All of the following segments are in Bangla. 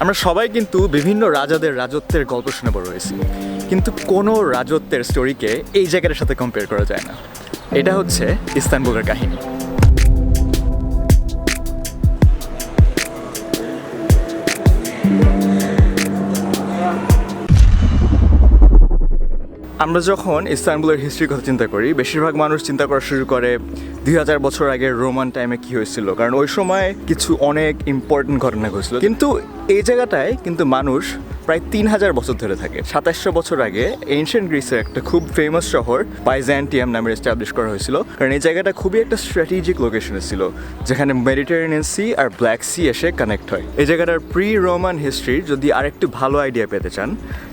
আমরা সবাই কিন্তু বিভিন্ন রাজাদের রাজত্বের গল্প শুনে বড় হয়েছি। কিন্তু কোনো রাজত্বের স্টোরিকে এই জায়গাটার সাথে কম্পেয়ার করা যায় না। এটা হচ্ছে ইস্তানবুলের কাহিনী। আমরা যখন ইস্তানবুলের হিস্ট্রির কথা চিন্তা করি, বেশিরভাগ মানুষ চিন্তা করা শুরু করে দুই হাজার বছর আগে রোমান টাইমে কি হয়েছিল। কারণ ওই সময় কিছু অনেক ইম্পর্টেন্ট ঘটনা ঘটেছিল। কিন্তু এই জায়গাটায় কিন্তু মানুষ প্রায় তিন হাজার বছর ধরে থাকে। সাতাশশো বছর আগে এনশিয়েন্ট গ্রিসের একটা খুব ফেমাস শহর বাইজ্যান্টিয়াম নামে এস্টাবলিশ করা হয়েছিল। কারণ এই জায়গাটা খুবই একটা স্ট্র্যাটেজিক লোকেশনে ছিল, যেখানে মেডিটেরিয়ানিয়ান সি আর ব্ল্যাক সি এসে কানেক্ট হয়। এই জায়গাটার প্রি রোমান হিস্ট্রির যদি আরেকটু ভালো আইডিয়া পেতে চান,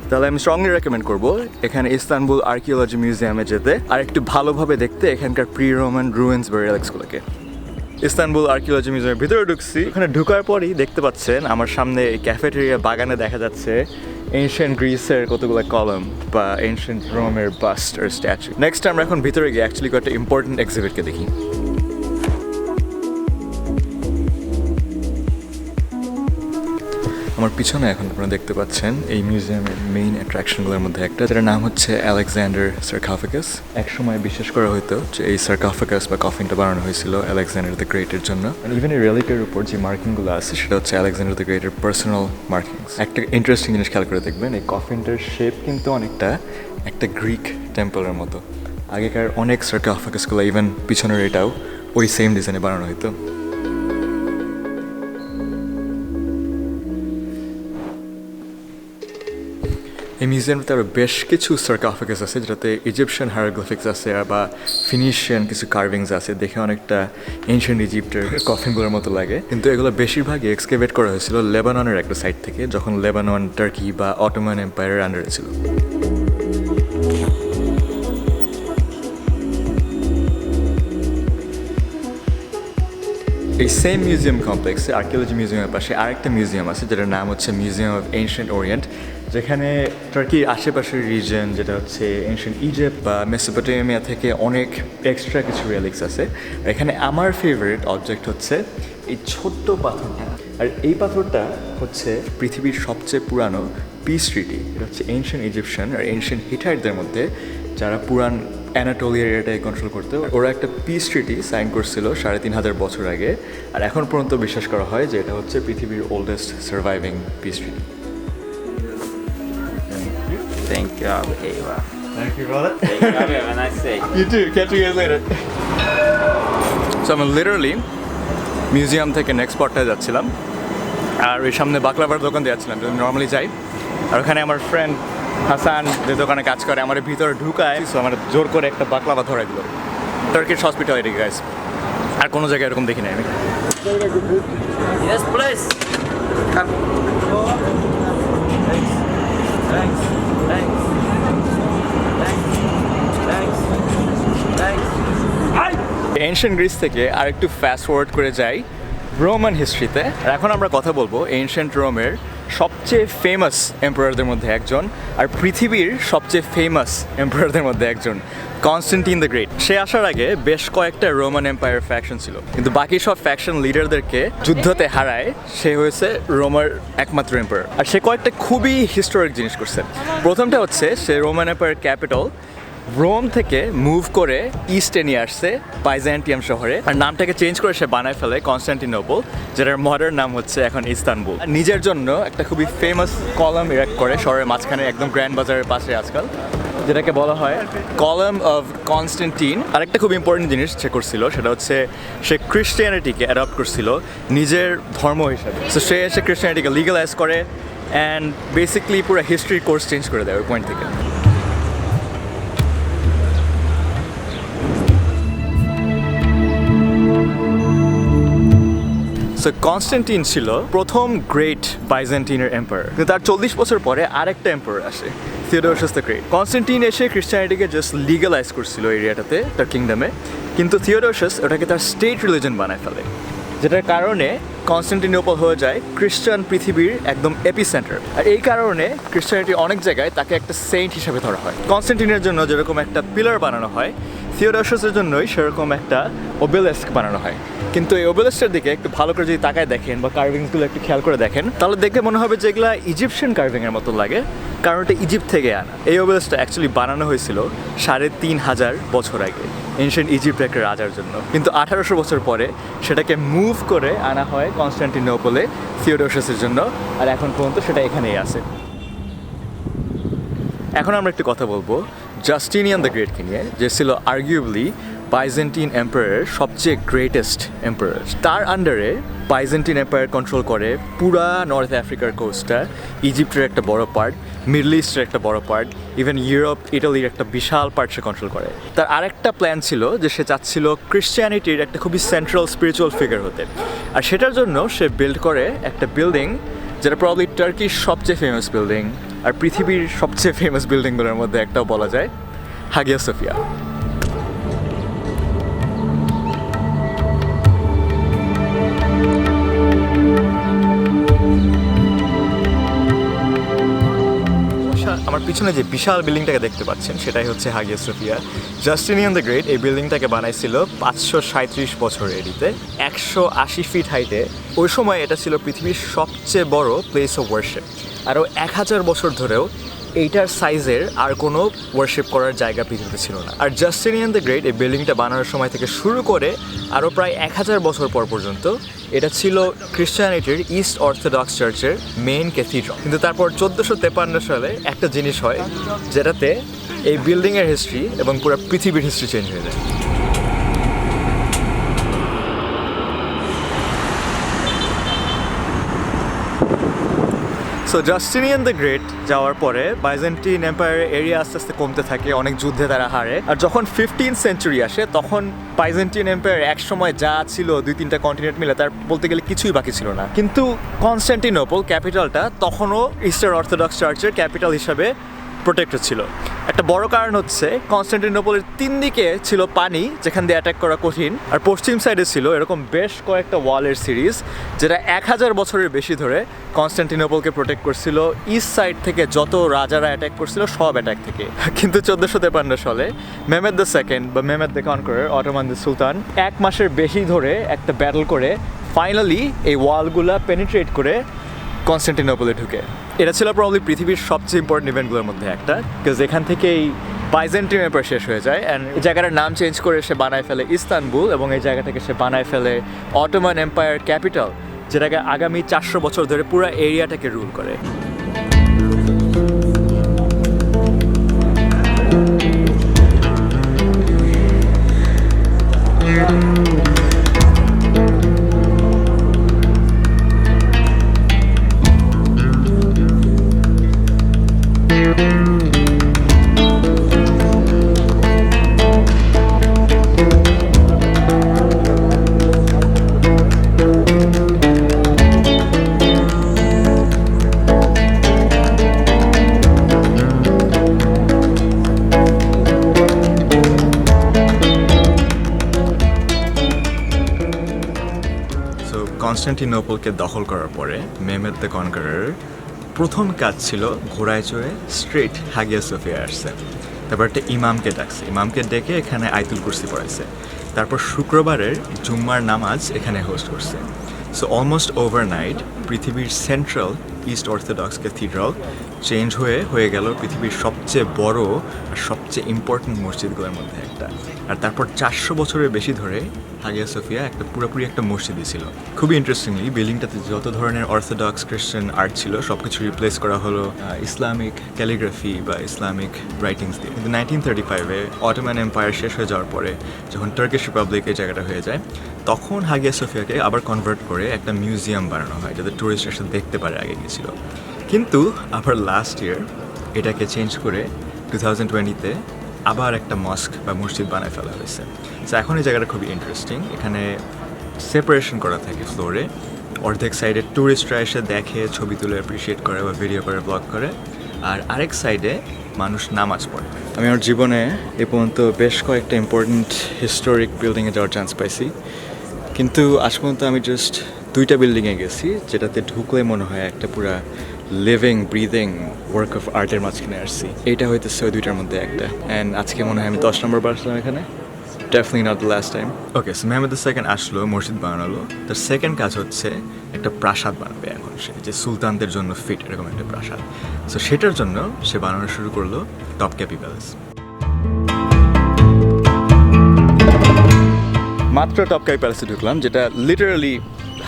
তাহলে আমি স্ট্রংলি রেকমেন্ড করব এখানে ইস্তানবুল আর্কিওলজি মিউজিয়ামে যেতে আর একটু ভালোভাবে দেখতে এখানকার প্রি রোমান রুয়েন্স বা রিলিক্সগুলোকে ইস্তানবুল আর্কিওলজি মিউজিয়ামের ভিতরে ঢুকছি। ওখানে ঢুকার পরই দেখতে পাচ্ছেন, আমার সামনে এই ক্যাফেটেরিয়া বাগানে দেখা যাচ্ছে এনশিয়েন্ট গ্রিসের কতগুলো কলম বা এনশিয়েন্ট রোমের বাস্ট আর স্ট্যাচু নেক্সট আমরা এখন ভিতরে গিয়ে অ্যাকচুয়ালি কয়েকটা ইম্পর্টেন্ট এক্সিবিটকে দেখি। আমার পিছনে এখন আপনারা দেখতে পাচ্ছেন এই মিউজিয়ামের মেইন অ্যাট্রাকশনগুলোর মধ্যে একটা, যেটার নাম হচ্ছে আলেকজান্ডার সার্কাফিকাস এক সময় বিশ্বাস করা হতো যে এই সার্কাফিকাস বা কফিনটা বানানো হয়েছিল আলেকজান্ডার দ্য গ্রেটের জন্য। ইভেন এই রেলিকের উপর যে মার্কিংগুলো আছে, সেটা হচ্ছে আলেকজান্ডার দ্য গ্রেটের পার্সোনাল মার্কিংস একটা ইন্টারেস্টিং জিনিস খেয়াল করে দেখবেন, এই কফিনটার শেপ কিন্তু অনেকটা একটা গ্রিক টেম্পলের মতো। আগেকার অনেক সার্কাফিকাসগুলো ইভেন পিছনের এটাও ওই সেম ডিজাইনে বানানো হতো এই মিউজিয়ামটাতে আরও বেশ কিছু সার্কাফিকাস আছে, যেটাতে ইজিপশিয়ান হায়ারোগ্রাফিক্স আছে বা ফিনিশিয়ান কিছু কার্ভিংস আছে, দেখে অনেকটা এনশিয়েন্ট ইজিপ্টের কফিনগুলোর মতো লাগে। কিন্তু এগুলো বেশিরভাগই এক্সকেভেট করা হয়েছিল লেবাননের একটা সাইড থেকে, যখন লেবানন টার্কি বা অটোমান এম্পায়ারের আন্ডারে ছিল। এই সেম মিউজিয়াম কমপ্লেক্সে আর্কিওলজি মিউজিয়ামের পাশে আরেকটা মিউজিয়াম আছে, যেটার নাম হচ্ছে মিউজিয়াম অফ এনশিয়েন্ট ওরিয়েন্ট যেখানে টার্কির আশেপাশের রিজন যেটা হচ্ছে এনশিয়েন্ট ইজিপ্ট বা মেসোপটেমিয়া থেকে অনেক এক্সট্রা কিছু রিলিক্স আছে। এখানে আমার ফেভারিট অবজেক্ট হচ্ছে এই ছোট্ট পাথরটা। আর এই পাথরটা হচ্ছে পৃথিবীর সবচেয়ে পুরানো পিস ট্রিটি এটা হচ্ছে এনশিয়েন্ট ইজিপশিয়ান আর এনশিয়েন্ট হিটারদের মধ্যে যারা পুরান অ্যানাটোলিয়ার এরিয়াটাকে কন্ট্রোল করতে, ওরা একটা পিস ট্রিটি সাইন করছিল সাড়ে তিন হাজার বছর আগে। আর এখন পর্যন্ত বিশ্বাস করা হয় যে এটা হচ্ছে পৃথিবীর oldest surviving peace treaty You, Ava. Thank you, brother. Thank you, Ava. Have a nice day. You too. Catch you guys later. So আমি লিটারালি মিউজিয়াম থেকে নেক্সট স্পটটায় যাচ্ছিলাম আর ওই সামনে বাকলাবার দোকান দিয়ে যাচ্ছিলাম যদি নর্মালি যাই আর ওখানে আমার ফ্রেন্ড হাসান যে দোকানে কাজ করে আমার ভিতরে ঢুকায় সো আমার জোর করে একটা বাকলাবা ধরে দিল টার্কিশ হসপিটালিটি গাইস আর কোনো জায়গায় এরকম দেখি নাই আমি Yes, please. Come. Thanks. Thanks. Ancient Greece থেকে আরেকটু ফাস্ট ফরওয়ার্ড করে যাই রোমান হিস্ট্রিতে আর এখন আমরা কথা বলব এনশিয়েন্ট রোমের সবচেয়ে ফেমাস এম্পায়ারদের মধ্যে একজন আর পৃথিবীর সবচেয়ে ফেমাস এম্পায়ারদের মধ্যে একজন কনস্টেন্টিন দ্য গ্রেট সে আসার আগে বেশ কয়েকটা রোমান এম্পায়ার ফ্যাকশন ছিল, কিন্তু বাকি সব ফ্যাকশন লিডারদেরকে যুদ্ধতে হারায় সে হয়েছে রোমার একমাত্র এম্পায়ার আর সে কয়েকটা খুবই হিস্টোরিক জিনিস করছে। প্রথমটা হচ্ছে সে রোমান এম্পায়ার ক্যাপিটাল রোম থেকে মুভ করে ইস্টে নিয়ে আসছে শহরে। আর নামটাকে চেঞ্জ করে সে বানায় ফেলে কনস্ট্যান্টিনোপল যেটার মডার্ন নাম হচ্ছে এখন ইস্তানবুল নিজের জন্য একটা খুবই ফেমাস কলাম ইরেক্ট করে, শহরের মাঝখানে একদম গ্র্যান্ড বাজারের পাশে আজকাল, যেটাকে বলা হয় কলাম অফ কনস্ট্যান্টিন আরেকটা খুব ইম্পর্টেন্ট জিনিস সে করছিল, সেটা হচ্ছে সে ক্রিশ্চিয়ানিটিকে অ্যাডপ্ট করছিল নিজের ধর্ম হিসাবে। তো সে এসে ক্রিশ্চিয়ানিটিকে লিগালাইজ করে অ্যান্ড বেসিকলি পুরো হিস্ট্রি কোর্স চেঞ্জ করে দেয় ওই পয়েন্ট থেকে। কনস্ট্যান্টিন ছিল প্রথম গ্রেট বাইজেন্টিনের এম্পায়ার কিন্তু তার চল্লিশ বছর পরে আরেকটা এম্পায়ার আসে থিওডোরাস দ্য গ্রেট এসে খ্রিস্টানিটিকে জাস্ট লিগালাইজ করছিল এরিয়াটাতে, তার কিংডমে কিন্তু থিওডোরাস ওটাকে তার স্টেট রিলিজন বানায় ফেলে, যেটার কারণে কনস্ট্যান্টিনোপল হয়ে যায় খ্রিস্টান পৃথিবীর একদম এপি সেন্টার আর এই কারণে খ্রিস্টানিটি অনেক জায়গায় তাকে একটা সেন্ট হিসেবে ধরা হয়। কনস্ট্যান্টিনের জন্য যেরকম একটা পিলার বানানো হয় থিওডাসের জন্যই সেরকম একটা ওবেলেস্ক বানানো হয়। কিন্তু এই ওবেলেস্কের দিকে একটু ভালো করে যদি তাকায় দেখেন বা কার্ভিংসগুলো একটু খেয়াল করে দেখেন, তাহলে দেখে মনে হবে যে এগুলা ইজিপশিয়ান কার্ভিংয়ের মতো লাগে, কারণ এটা ইজিপ্ট থেকে আনা। এই ওবেলেস্কটা অ্যাকচুয়ালি বানানো হয়েছিল সাড়ে তিন হাজার বছর আগে এনশিয়েন্ট ইজিপ্টের একটা রাজার জন্য। কিন্তু আঠারোশো বছর পরে সেটাকে মুভ করে আনা হয় কনস্ট্যান্টিনোপলে থিওডোসাসের জন্য, আর এখন পর্যন্ত সেটা এখানেই আছে। এখন আমরা একটু কথা বলব জাস্টিনিয়ান দ্য গ্রেটকে নিয়ে যে ছিল আর্গুয়েবলি বাইজেন্টিন এম্পায়ারের সবচেয়ে গ্রেটেস্ট এম্পায়ার তার আন্ডারে বাইজেন্টিন এম্পায়ার কন্ট্রোল করে পুরা নর্থ আফ্রিকার কোস্টটা ইজিপ্টের একটা বড় পার্ট মিডল ইস্টের একটা বড় পার্ট ইভেন ইউরোপ ইটালির একটা বিশাল পার্ট সে কন্ট্রোল করে। তার আরেকটা প্ল্যান ছিল যে সে চাচ্ছিল ক্রিশ্চিয়ানিটির একটা খুবই সেন্ট্রাল স্পিরিচুয়াল ফিগার হতে। আর সেটার জন্য সে বিল্ড করে একটা বিল্ডিং যেটা প্রবলি টার্কির সবচেয়ে ফেমাস বিল্ডিং আর পৃথিবীর সবচেয়ে ফেমাস বিল্ডিংগুলোর মধ্যে একটাও বলা যায় হাগিয়া সোফিয়া। আমার পিছনে যে বিশাল বিল্ডিংটাকে দেখতে পাচ্ছেন, সেটাই হচ্ছে Hagia Sophia. Justinian the Great এই বিল্ডিংটাকে বানাইছিল পাঁচশো সাঁত্রিশ বছর এডিতে, একশো আশি ফিট হাইটে ওই সময় এটা ছিল পৃথিবীর সবচেয়ে বড় প্লেস অফ ওয়ার্শিপ আরও এক হাজার বছর ধরেও এইটার সাইজের আর কোনো ওয়ার্শিপ করার জায়গা পৃথিবীতে ছিল না। আর জাস্টিনিয়ান দ্য গ্রেট এই বিল্ডিংটা বানানোর সময় থেকে শুরু করে আরও প্রায় এক হাজার বছর পর পর্যন্ত এটা ছিল খ্রিস্টানিটির ইস্ট অর্থোডক্স চার্চের মেইন ক্যাথিড্রাল কিন্তু তারপর চোদ্দোশো তেপান্ন সালে একটা জিনিস হয়, যেটাতে এই বিল্ডিংয়ের হিস্ট্রি এবং পুরো পৃথিবীর হিস্ট্রি চেঞ্জ হয়ে যায়। সো জাস্টিনিয়ান দ্য গ্রেট যাওয়ার পরে বাইজেন্টিন এম্পায়ারের এরিয়া আস্তে আস্তে কমতে থাকে, অনেক যুদ্ধে তারা হারে। আর যখন ফিফটিন সেঞ্চুরি আসে, তখন বাইজেন্টিন এম্পায়ার এক সময় যা ছিল দুই তিনটা কন্টিনেন্ট মিলে, তার বলতে গেলে কিছুই বাকি ছিল না। কিন্তু কনস্ট্যান্টিনোপল ক্যাপিটালটা তখনও ইস্টার অর্থোডক্স চার্চের ক্যাপিটাল হিসাবে প্রোটেক্টেড ছিল। একটা বড় কারণ হচ্ছে কনস্ট্যান্টিনোপলের তিন দিকে ছিল পানি, যেখান দিয়ে অ্যাটাক করা কঠিন। আর পশ্চিম সাইডে ছিল এরকম বেশ কয়েকটা ওয়ালের সিরিজ যেটা এক হাজার বছরের বেশি ধরে কনস্ট্যান্টিনোপলকে প্রোটেক্ট করছিল। ইস্ট সাইড থেকে যত রাজারা অ্যাটাক করছিল, সব অ্যাটাক থেকে। কিন্তু চোদ্দোশো তেপান্ন সালে মেমেদ দ্য সেকেন্ড বা Mehmed the Conqueror Ottoman the sultan এক মাসের বেশি ধরে একটা ব্যাটল করে ফাইনালি এই ওয়ালগুলা পেনিট্রেট করে কনস্ট্যান্টিনোপলে ঢুকে। এটা ছিল প্রবলি পৃথিবীর সবচেয়ে ইম্পর্টেন্ট ইভেন্টগুলোর মধ্যে একটা বিকজ এখান থেকেই বাইজেন্টিন এম্পায়ার শেষ হয়ে যায় অ্যান্ড এই জায়গাটার নাম চেঞ্জ করে সে বানায় ফেলে ইস্তানবুল এবং এই জায়গাটাকে সে বানায় ফেলে অটোমান এম্পায়ার ক্যাপিটাল যেটাকে আগামী চারশো বছর ধরে পুরো এরিয়াটাকে রুল করে। সো কনস্ট্যান্টিনোপলকে দখল করার পরে মেমেদ দ্য কনকারার প্রথম কাজ ছিল ঘোড়ায় চড়ে স্ট্রেট হাগিয়া সোফিয়া আসছে। তারপর একটা ইমামকে ডাকছে। ইমামকে ডেকে এখানে আইতুল কুরসি পড়াইছে। তারপর শুক্রবারের জুম্মার নামাজ এখানে হোস্ট করছে। সো অলমোস্ট ওভারনাইট পৃথিবীর central East Orthodox cathedral change হয়ে হয়ে গেল পৃথিবীর সবচেয়ে বড় আর সবচেয়ে ইম্পর্ট্যান্ট মসজিদগুলোর মধ্যে একটা। আর তারপর চারশো বছরের বেশি ধরে হাগিয়া সোফিয়া একটা পুরোপুরি একটা মসজিদই ছিল। খুবই ইন্টারেস্টিংলি বিল্ডিংটাতে যত ধরনের অর্থোডক্স খ্রিস্টান আর্ট ছিল সব কিছু রিপ্লেস করা হলো ইসলামিক ক্যালিগ্রাফি বা ইসলামিক রাইটিংস দিয়ে। কিন্তু নাইনটিন থার্টি ফাইভে অটোম্যান এম্পায়ার শেষ হয়ে যাওয়ার পরে যখন টার্কিশ রিপাবলিক এই জায়গাটা হয়ে যায়, তখন হাগিয়া সোফিয়াকে আবার কনভার্ট করে একটা মিউজিয়াম বানানো হয়, যাতে টুরিস্ট এসে দেখতে পারে আগে গিয়েছিল। কিন্তু আবার লাস্ট ইয়ার এটাকে চেঞ্জ করে টু থাউজেন্ড টোয়েন্টিতে আবার একটা মস্ক বা মসজিদ বানায় ফেলা হয়েছে। তো এখন এই জায়গাটা খুবই ইন্টারেস্টিং এখানে সেপারেশন করা থাকে ফ্লোরে অর্ধেক সাইডে ট্যুরিস্টরা এসে দেখে, ছবি তুলে অ্যাপ্রিসিয়েট করে বা ভিডিও করে ব্লগ করে। আর আরেক সাইডে মানুষ নামাজ পড়ে। আমি আমার জীবনে এ পর্যন্ত বেশ কয়েকটা ইম্পর্টেন্ট হিস্টোরিক বিল্ডিংয়ে যাওয়ার চান্স পাইছি। কিন্তু আজ পর্যন্ত আমি জাস্ট দুইটা বিল্ডিংয়ে গেছি, যেটাতে ঢুকলে মনে হয় একটা পুরা লিভিং ব্রিদিং ওয়ার্ক অফ আর্টের মাঝখানে আসছি। এইটা হইতেছে ওই দুইটার মধ্যে একটা। অ্যান্ড আজকে মনে হয় আমি দশ নম্বর বার আসলাম এখানে। Definitely not the last time okay so Mehmed second আসলো, মসজিদ বানালো। তার সেকেন্ড কাজ হচ্ছে একটা প্রাসাদ বানাবে এখন সে, যে সুলতানদের জন্য ফিট এরকম একটা প্রাসাদ। সো সেটার জন্য সে বানানো শুরু করল টপ ক্যাপি প্যালেস মাত্র টপকাই প্যালেসে ঢুকলাম, যেটা লিটারালি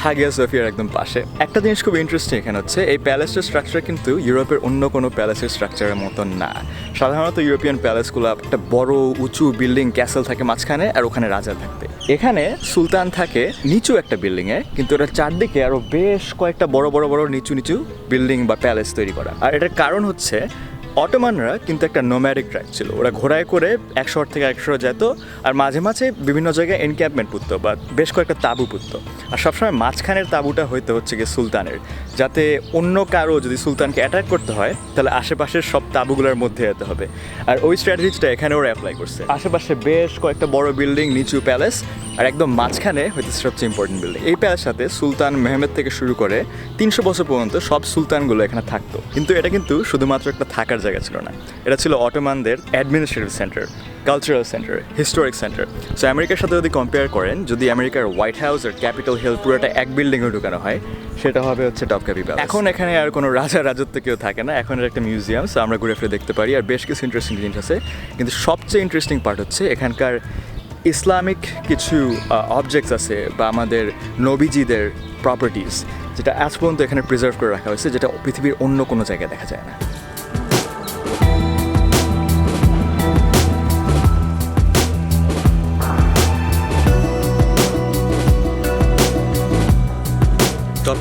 হাগিয়া সোফিয়ার একদম পাশে। একটা জিনিস খুব ইন্টারেস্টিং এখানে হচ্ছে, এই প্যালেসের স্ট্রাকচার কিন্তু ইউরোপের অন্য কোনো প্যালেসের স্ট্রাকচারের মতন না। সাধারণত ইউরোপিয়ান প্যালেসগুলো একটা বড়, উঁচু বিল্ডিং ক্যাসেল থাকে মাঝখানে আর ওখানে রাজা থাকবে। এখানে সুলতান থাকে নিচু একটা বিল্ডিংয়ে কিন্তু এটা চারদিকে আরও বেশ কয়েকটা বড় বড় বড়, নিচু নিচু বিল্ডিং বা প্যালেস তৈরি করা। আর এটার কারণ হচ্ছে অটোমানরা কিন্তু একটা নোম্যারিক ট্রাইব ছিল। ওরা ঘোড়ায় করে এক শহর থেকে এক যেত আর মাঝে মাঝে বিভিন্ন জায়গায় এনক্যাম্পমেন্ট পুতত বা বেশ কয়েকটা তাঁবু পুতত। আর সবসময় মাঝখানের তাঁবুটা হইতে হচ্ছে গিয়ে সুলতানের, যাতে অন্য কারও যদি সুলতানকে অ্যাটাক করতে হয়, তাহলে আশেপাশের সব তাঁবুগুলোর মধ্যে যেতে হবে। আর ওই স্ট্র্যাটেজিটা এখানে ওরা অ্যাপ্লাই করছে। আশেপাশে বেশ কয়েকটা বড় বিল্ডিং নিচু প্যালেস আর একদম মাঝখানে হইতেছে সবচেয়ে ইম্পর্টেন্ট বিল্ডিং এই প্যালেস সাথে সুলতান মেহমেদ থেকে শুরু করে তিনশো বছর পর্যন্ত সব সুলতানগুলো এখানে থাকতো। কিন্তু এটা কিন্তু শুধুমাত্র একটা থাকার জায়গা ছিল না এটা ছিল অটোমানদের administrative centre cultural centre historic centre so আমেরিকার সাথে যদি কম্পেয়ার করেন, যদি আমেরিকার হোয়াইট হাউস আর ক্যাপিটাল হিল পুরোটা এক বিল্ডিংয়ে ঢুকানো হয়, সেটা হবে হচ্ছে টপকাপি প্যালেস এখন এখানে আর কোনো রাজা রাজত্ব কেউ থাকে না, এখন একটা মিউজিয়াম সো আমরা ঘুরে ফিরে দেখতে পারি, আর বেশ কিছু ইন্টারেস্টিং জিনিস আছে। কিন্তু সবচেয়ে ইন্টারেস্টিং পার্ট হচ্ছে, এখানকার ইসলামিক কিছু অবজেক্টস আছে, বা আমাদের নবীজিদের প্রপার্টিস যেটা আজ পর্যন্ত এখানে প্রিজার্ভ করে রাখা হয়েছে, যেটা পৃথিবীর অন্য কোনো জায়গায় দেখা যায় না।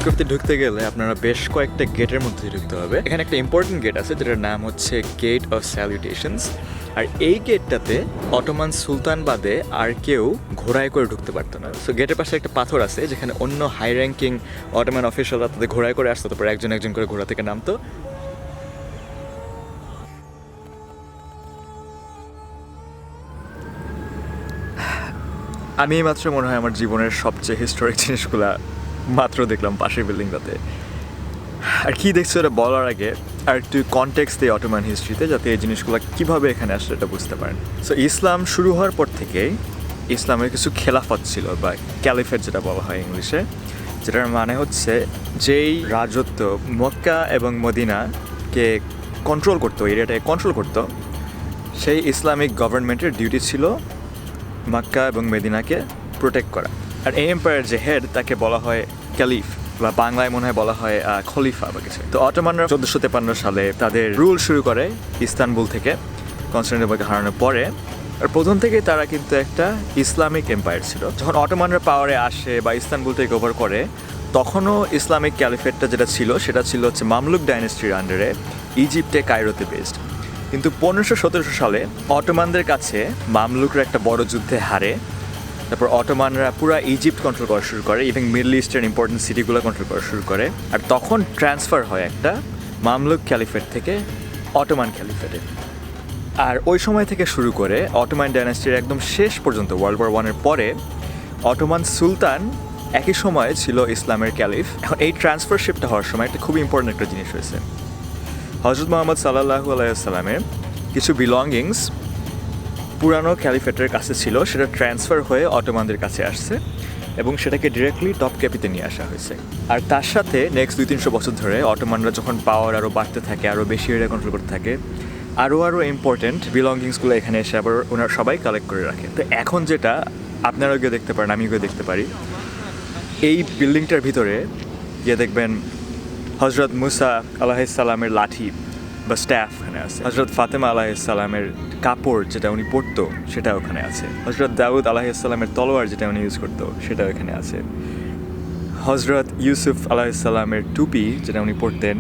করতে ঢুকতে গেলে আপনারা বেশ কয়েকটা গেটের মধ্যে ঢুকতে হবে। এখানে একটা ইম্পর্টেন্ট গেট আছে, যেটার নাম হচ্ছে গেট অফ স্যালিউটেশনস আর এই গেটটাতে অটোমান সুলতান বাদে আর কেউ ঘোড়ায় করে ঢুকতে পারতো না। সো গেটের পাশে একটা পাথর আছে, যেখানে অন্য হাই র্যাঙ্কিং অটোমান অফিসিয়ালরা তাদের ঘোড়ায় করে আসতো, তারপর একজন একজন করে ঘোড়া থেকে নামতো। আমি মাত্র মনে হয় আমার জীবনের সবচেয়ে হিস্টোরিক জিনিসগুলা মাত্র দেখলাম পাশের বিল্ডিংটাতে। আর কি দেখছ এটা বলার আগে? আর একটু কনটেক্সট দিই অটোমান হিস্ট্রিতে যাতে এই জিনিসগুলো কীভাবে এখানে আসলে এটা বুঝতে পারেন। সো ইসলাম শুরু হওয়ার পর থেকে ইসলামের কিছু খেলাফত ছিল, বা ক্যালিফেট যেটা বলা হয় ইংলিশে, যেটার মানে হচ্ছে যেই রাজত্ব মক্কা এবং মদিনাকে কন্ট্রোল করতো এরিয়াটাকে কন্ট্রোল করতো, সেই ইসলামিক গভর্নমেন্টের ডিউটি ছিল মক্কা এবং মেদিনাকে প্রোটেক্ট করা। আর এই এম্পায়ার যে হেড তাকে বলা হয় ক্যালিফ, বা বাংলায় মনে হয় বলা হয় খলিফা বা কিছু। তো অটোমানরা চোদ্দোশো তেপান্ন সালে তাদের রুল শুরু করে ইস্তানবুল থেকে, কনস্টান্টিনোপলকে হারানোর পরে। আর প্রথম থেকেই তারা কিন্তু একটা ইসলামিক এম্পায়ার ছিল। যখন অটোমানরা পাওয়ারে আসে বা ইস্তানবুল টেক ওভার করে, তখনও ইসলামিক ক্যালিফেটটা যেটা ছিল, সেটা ছিল হচ্ছে মামলুক ডাইনেস্টির আন্ডারে ইজিপ্টে কায়রোতে বেসড কিন্তু পনেরোশো সতেরোশো সালে অটোমানদের কাছে মামলুকরা একটা বড় যুদ্ধে হারে তারপর অটোমানরা পুরো ইজিপ্ট কন্ট্রোল করা শুরু করে ইভেন মিডল ইস্টার্ন ইম্পর্টেন্ট সিটিগুলো কন্ট্রোল করা শুরু করে। আর তখন ট্রান্সফার হয় একটা মামলুক ক্যালিফেট থেকে অটোমান ক্যালিফেটে আর ওই সময় থেকে শুরু করে অটোমান ডাইনাস্টির একদম শেষ পর্যন্ত ওয়ার্ল্ড ওয়ার ওয়ানের পরে অটোমান সুলতান একই সময়ে ছিল ইসলামের ক্যালিফ এখন এই ট্রান্সফারশিপটা হওয়ার সময় একটা খুব ইম্পর্টেন্ট একটা জিনিস হয়েছে। হজরত মোহাম্মদ সাল্লাহু আলাইসাল্লামের কিছু বিলঙ্গিংস পুরানো ক্যালিফেটের কাছে ছিল, সেটা ট্রান্সফার হয়ে অটোমানদের কাছে আসছে এবং সেটাকে ডিরেক্টলি টপ ক্যাপিতে নিয়ে আসা হয়েছে। আর তার সাথে নেক্সট দুই তিনশো বছর ধরে অটোমানরা যখন পাওয়ার আরও বাড়তে থাকে আরও বেশি এরিয়া কন্ট্রোল করতে থাকে আরও আরও ইম্পর্টেন্ট বিলঙ্গিংসগুলো এখানে এসে আবার ওনারা সবাই কালেক্ট করে রাখে। তো এখন যেটা, আপনারাও গিয়ে দেখতে পারেন, আমিও গিয়ে দেখতে পারি। এই বিল্ডিংটার ভিতরে গিয়ে দেখবেন হজরত মুসা আলাহিসাল্লামের লাঠি বা স্ট্যাফ এখানে আছে। হজরত ফাতেমা আলাহিসাল্লামের কাপড় যেটা উনি পরতো, সেটা ওখানে আছে। হজরত দাউদ আলাহিসাল্লামের তলোয়ার যেটা উনি ইউজ করতো, সেটা ওখানে আছে। হজরত ইউসুফ আলাহিসাল্লামের টুপি যেটা উনি পরতেন,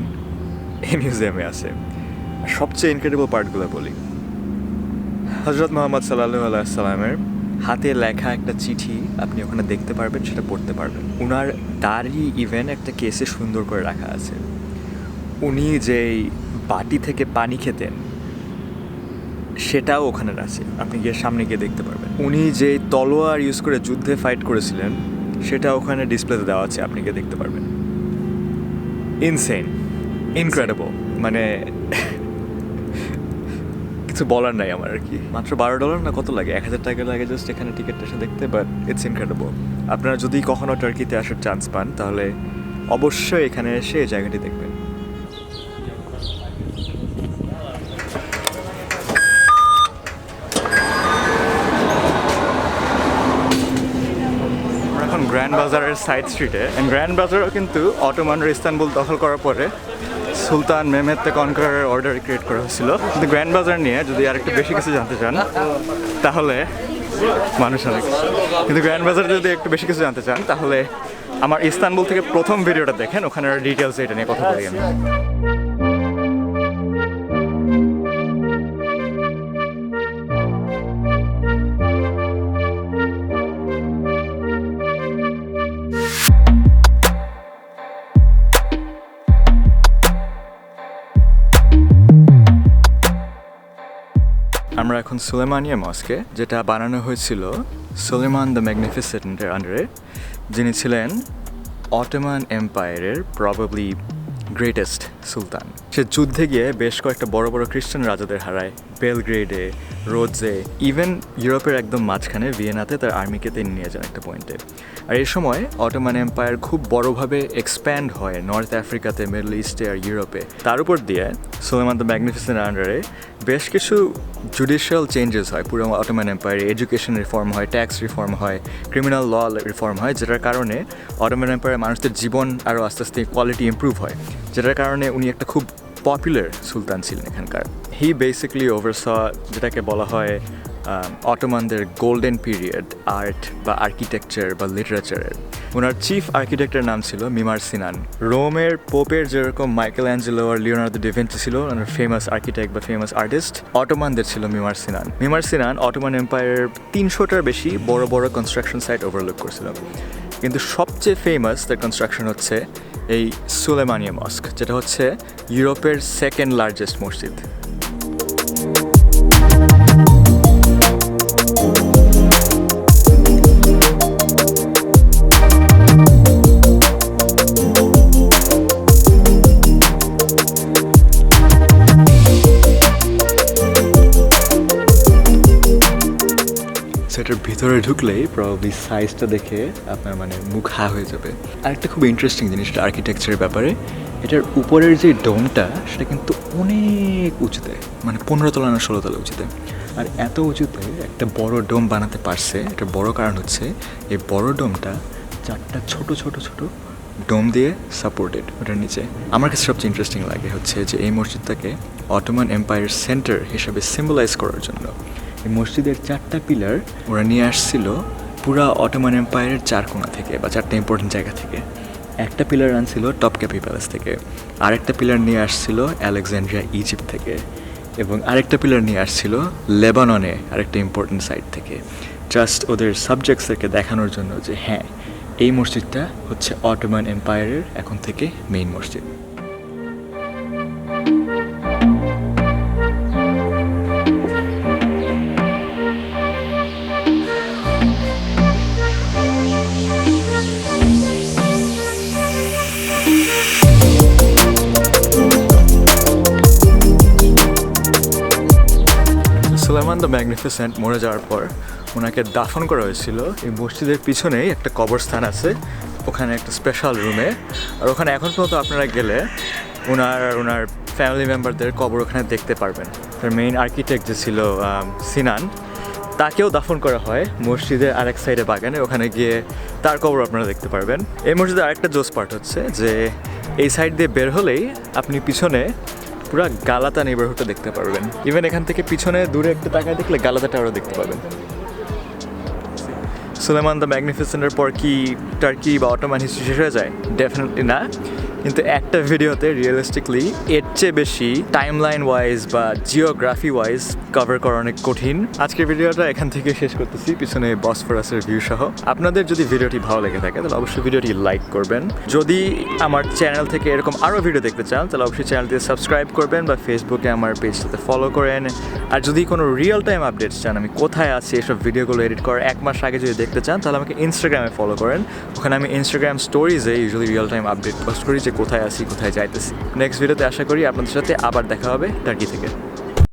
এই মিউজিয়ামে আছে। সবচেয়ে ইনক্রেডিবল পার্টগুলো বলি। হজরত মোহাম্মদ সাল্লাহু আলাইসাল্লামের হাতে লেখা একটা চিঠি আপনি ওখানে দেখতে পারবেন, সেটা পড়তে পারবেন। উনার দাড়ি ইভেন একটা কেসে সুন্দর করে রাখা আছে। উনি যেই বাটি থেকে পানি খেতেন সেটাও ওখানে আছে। আপনি গিয়ে সামনে গিয়ে দেখতে পারবেন। উনি যে তলোয়ার ইউজ করে যুদ্ধে ফাইট করেছিলেন, সেটা ওখানে ডিসপ্লেতে দেওয়া আছে, আপনি গিয়ে দেখতে পারবেন। ইনসেন ইনক্রেডিবল মানে কিছু বলার নাই আমার আর কি। মাত্র বারো ডলার না কত লাগে? এক হাজার টাকা লাগে জাস্ট এখানে টিকিটটা এসে দেখতে বাট ইটস ইনক্রেডিবল আপনারা যদি কখনো টার্কিতে আসার চান্স পান, তাহলে অবশ্যই এখানে এসে এই জায়গাটি দেখবেন। গ্র্যান্ড বাজারের সাইড স্ট্রিটে গ্র্যান্ড বাজারও কিন্তু অটোমানের ইস্তানবুল দখল করার পরে সুলতান মেহমেদ তে কনকারের অর্ডার ক্রিয়েট করা হয়েছিল। কিন্তু গ্র্যান্ড বাজার নিয়ে যদি আর একটু বেশি কিছু জানতে চান, তাহলে মানুষ অনেক। কিন্তু গ্র্যান্ড বাজার যদি একটু বেশি কিছু জানতে চান, তাহলে আমার ইস্তানবুল থেকে প্রথম ভিডিওটা দেখেন ওখানে ডিটেলস এটা নিয়ে কথা বলি আমি। আমরা এখন সুলেমানিয়া মস্কে, যেটা বানানো হয়েছিল সুলেমান দ্য ম্যাগনিফিসেন্টের আন্ডারে যিনি ছিলেন অটোমান এম্পায়ারের প্রবাবলি গ্রেটেস্ট সুলতান। সে যুদ্ধে গিয়ে বেশ কয়েকটা বড় বড় খ্রিস্টান রাজাদের হারায়। বেলগ্রেডে রোডসে ইভেন ইউরোপের একদম মাঝখানে, ভিয়েনাতে তার আর্মিকে তিনি নিয়ে যান একটা পয়েন্টে। আর এই সময় অটোমান এম্পায়ার খুব বড়ভাবে এক্সপ্যান্ড হয় নর্থ আফ্রিকাতে, মিডল ইস্টে আর ইউরোপে। তার উপর দিয়ে সুলেমান দ্য ম্যাগনিফিসেন্ট আন্ডারে বেশ কিছু জুডিশিয়াল চেঞ্জেস হয়। পুরো অটোমান এম্পায়ারে এডুকেশন রিফর্ম হয় ট্যাক্স রিফর্ম হয় ক্রিমিনাল ল রিফর্ম হয়, যেটার কারণে অটোমান এম্পায়ারের মানুষদের জীবন আরও আস্তে আস্তে কোয়ালিটি ইম্প্রুভ হয়। যেটার কারণে উনি একটা খুব পপুলার সুলতান ছিলেন এখানকার। হি বেসিকলি ওভারস যেটাকে বলা হয় অটোমানদের গোল্ডেন পিরিয়ড আর্ট বা আর্কিটেকচার বা লিটারেচারের ওনার চিফ আর্কিটেক্টের নাম ছিল মিমার সিনান। রোমের পোপের যেরকম মাইকেল অ্যাঞ্জেলো আর লিওনার্দো ডিভেন্সি ছিল ওনার ফেমাস আর্কিটেক্ট বা ফেমাস আর্টিস্ট অটোমানদের ছিল Mimar Sinan. Mimar Sinan Ottoman এম্পায়ারের তিনশোটার বেশি বড় বড় কনস্ট্রাকশন সাইট ওভারলুক করছিল। কিন্তু সবচেয়ে ফেমাস তার কনস্ট্রাকশন হচ্ছে এই সুলেমানিয়া মস্ক, যেটা হচ্ছে ইউরোপের সেকেন্ড লার্জেস্ট মসজিদ। সেটার ভিতরে ঢুকলেই প্রবাবলি সাইজটা দেখে আপনার মানে মুখ হা হয়ে যাবে। আরেকটা খুব ইন্টারেস্টিং জিনিসটা আর্কিটেকচারের ব্যাপারে, এটার উপরের যে ডোমটা সেটা কিন্তু অনেক উঁচুতে মানে পনেরো তলা না ষোলো তলা উঁচুতে। আর এত উঁচুতে একটা বড় ডোম বানাতে পারছে, এটার বড় কারণ হচ্ছে এই বড় ডোমটা চারটা ছোট ছোট ছোট ডোম দিয়ে সাপোর্টেড ওটার নিচে। আমার কাছে সবচেয়ে ইন্টারেস্টিং লাগে হচ্ছে যে এই মসজিদটাকে অটোমান এম্পায়ার সেন্টার হিসাবে সিম্বলাইজ করার জন্য। মসজিদের চারটা পিলার ওরা নিয়ে আসছিল পুরা অটোমান এম্পায়ারের চার কোণা থেকে বা চারটা ইম্পর্টেন্ট জায়গা থেকে। একটা পিলার আনছিল টপ ক্যাপি প্যালেস থেকে, আরেকটা পিলার নিয়ে আসছিল আলেকজান্ড্রিয়া ইজিপ্ট থেকে এবং আরেকটা পিলার নিয়ে আসছিল লেবাননে আরেকটা ইম্পর্টেন্ট সাইট থেকে। জাস্ট ওদের সাবজেক্টসদেরকে দেখানোর জন্য যে হ্যাঁ এই মসজিদটা হচ্ছে অটোমান এম্পায়ারের এখন থেকে মেইন মসজিদ। সুলেমান দ্য ম্যাগনিফিসেন্ট মরে যাওয়ার পর ওনাকে দাফন করা হয়েছিল। এই মসজিদের পিছনেই একটা কবরস্থান আছে, ওখানে একটা স্পেশাল রুমে আর ওখানে এখন পর্যন্ত আপনারা গেলে ওনার আর ওনার ফ্যামিলি মেম্বারদের কবর ওখানে দেখতে পারবেন। তার মেইন আর্কিটেক্ট যে ছিল সিনান, তাকেও দাফন করা হয় মসজিদের আরেক সাইডে বাগানে। ওখানে গিয়ে তার কবর আপনারা দেখতে পারবেন। এই মসজিদের আরেকটা জোস পার্ট হচ্ছে যে, এই সাইড দিয়ে বের হলেই আপনি পিছনে পুরো গালাতা নেইবারহুডটা দেখতে পারবেন। ইভেন এখান থেকে পিছনে দূরে একটা তাকায় দেখলে গালাতা টাওয়ারও দেখতে পাবেন। সুলেমান দ্য ম্যাগনিফিসেন্টের পর কি টার্কি বা অটোমান হিস্ট্রি শেষ হয়ে যায়? ডেফিনেটলি না। কিন্তু একটা ভিডিওতে রিয়েলিস্টিকলি এর চেয়ে বেশি টাইম লাইন ওয়াইজ বা জিওগ্রাফি ওয়াইজ কভার করা অনেক কঠিন। আজকের ভিডিওটা এখান থেকে শেষ করতেছি, পিছনে বসফরাসের ভিউ সহ। আপনাদের যদি ভিডিওটি ভালো লেগে থাকে, তাহলে অবশ্যই ভিডিওটি লাইক করবেন। যদি আমার চ্যানেল থেকে এরকম আরও ভিডিও দেখতে চান, তাহলে অবশ্যই চ্যানেলটি সাবস্ক্রাইব করবেন বা ফেসবুকে আমার পেজটাতে ফলো করেন। আর যদি কোনো রিয়েল টাইম আপডেটস চান, আমি কোথায় আছি, এসব ভিডিওগুলো এডিট করার এক মাস আগে যদি দেখতে চান, তাহলে আমাকে ইনস্টাগ্রামে ফলো করেন। ওখানে আমি Instagram স্টোরিজে usually real time update post করি, যে কোথায় আসি কোথায় যাইতেছি। নেক্সট ভিডিওতে আশা করি আপনাদের সাথে আবার দেখা হবে টার্কি থেকে।